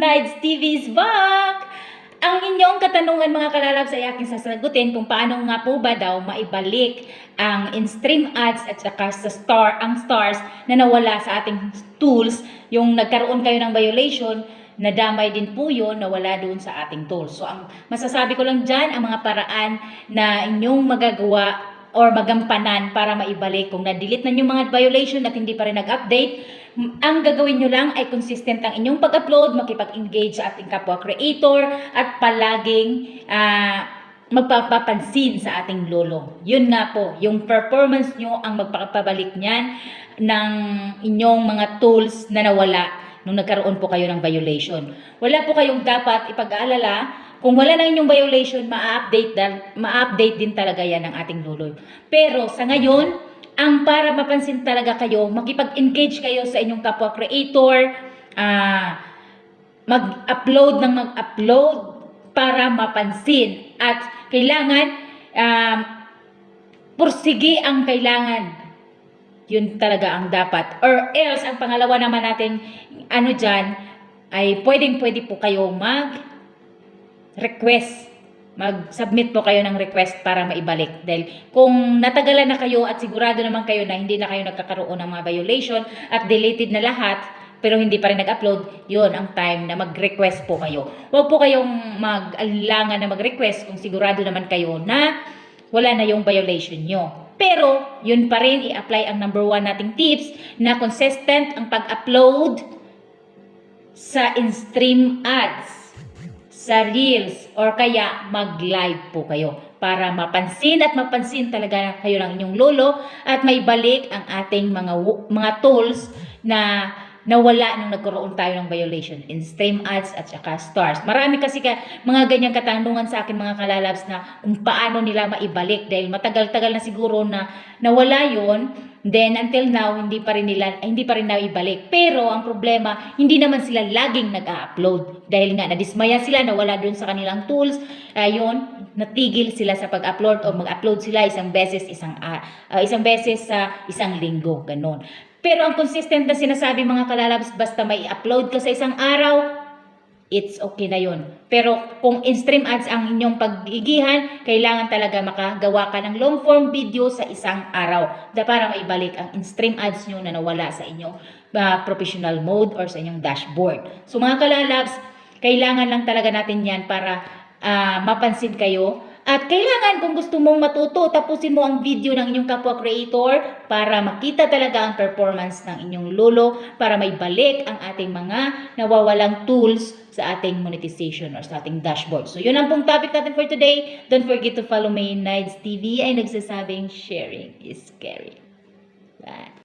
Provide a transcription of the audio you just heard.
Nides TV is back! Ang inyong katanungan mga kalalabs ay aking sasagutin kung paano nga po ba daw maibalik ang in-stream ads at saka sa star, ang stars na nawala sa ating tools, yung nagkaroon kayo ng violation, nadamay din po yun, nawala doon sa ating tools. So ang masasabi ko lang dyan, ang mga paraan na inyong magagawa or magampanan para maibalik kung na-delete na yung mga violation at hindi pa rin nag-update, ang gagawin nyo lang ay consistent ang inyong pag-upload, makipag-engage sa ating kapwa creator at palaging ah, magpapapansin sa ating lolo. Yun nga po, yung performance nyo ang magpapabalik niyan ng inyong mga tools na nawala nung nagkaroon po kayo ng violation. Wala po kayong dapat ipag-aalala kung wala na inyong violation, ma-update, ma-update din talaga yan ng ating luloy. Pero sa ngayon, ang para mapansin talaga kayo, makipag-engage kayo sa inyong kapwa creator, ah, mag-upload ng mag-upload para mapansin. At kailangan, um, pursigi ang kailangan. Yun talaga ang dapat. Or else, ang pangalawa naman natin, ano dyan, ay pwedeng-pwede po kayo mag request. Mag-submit po kayo ng request para maibalik. Dahil kung natagalan na kayo at sigurado naman kayo na hindi na kayo nagkakaroon ng mga violation at deleted na lahat, pero hindi pa rin nag-upload, yun ang time na mag-request po kayo. Huwag po kayong mag-alinlangan na mag-request kung sigurado naman kayo na wala na yung violation nyo. Pero, yun pa rin, i-apply ang number one nating tips na consistent ang pag-upload sa in-stream ads sa Reels or kaya mag-live po kayo para mapansin at mapansin talaga kayo ng inyong lolo at may balik ang ating mga mga tools na nawala nung nagkaroon tayo ng violation in stream ads at saka stars. Marami kasi ka, mga ganyang katanungan sa akin mga kalalabs na kung paano nila maibalik dahil matagal-tagal na siguro na nawala yon Then until now hindi pa rin nila hindi pa rin naibalik. Pero ang problema, hindi naman sila laging nag-upload dahil nga nadismaya sila nawala doon sa kanilang tools. Ayun, natigil sila sa pag-upload o mag-upload sila isang beses isang ah, isang beses sa isang linggo, ganun. Pero ang consistent na sinasabi mga kalalabs basta may upload ka sa isang araw, it's okay na yun. Pero kung in-stream ads ang inyong pagigihan, kailangan talaga makagawa ka ng long form video sa isang araw da para maibalik ang in-stream ads nyo na nawala sa inyong ah, professional mode or sa inyong dashboard. So mga kalalabs, kailangan lang talaga natin yan para ah, mapansin kayo. At kailangan kung gusto mong matuto, tapusin mo ang video ng inyong kapwa creator para makita talaga ang performance ng inyong lolo para may balik ang ating mga nawawalang tools sa ating monetization or sa ating dashboard. So yun ang pong topic natin for today. Don't forget to follow me in Nides TV ay nagsasabing sharing is caring. Bye.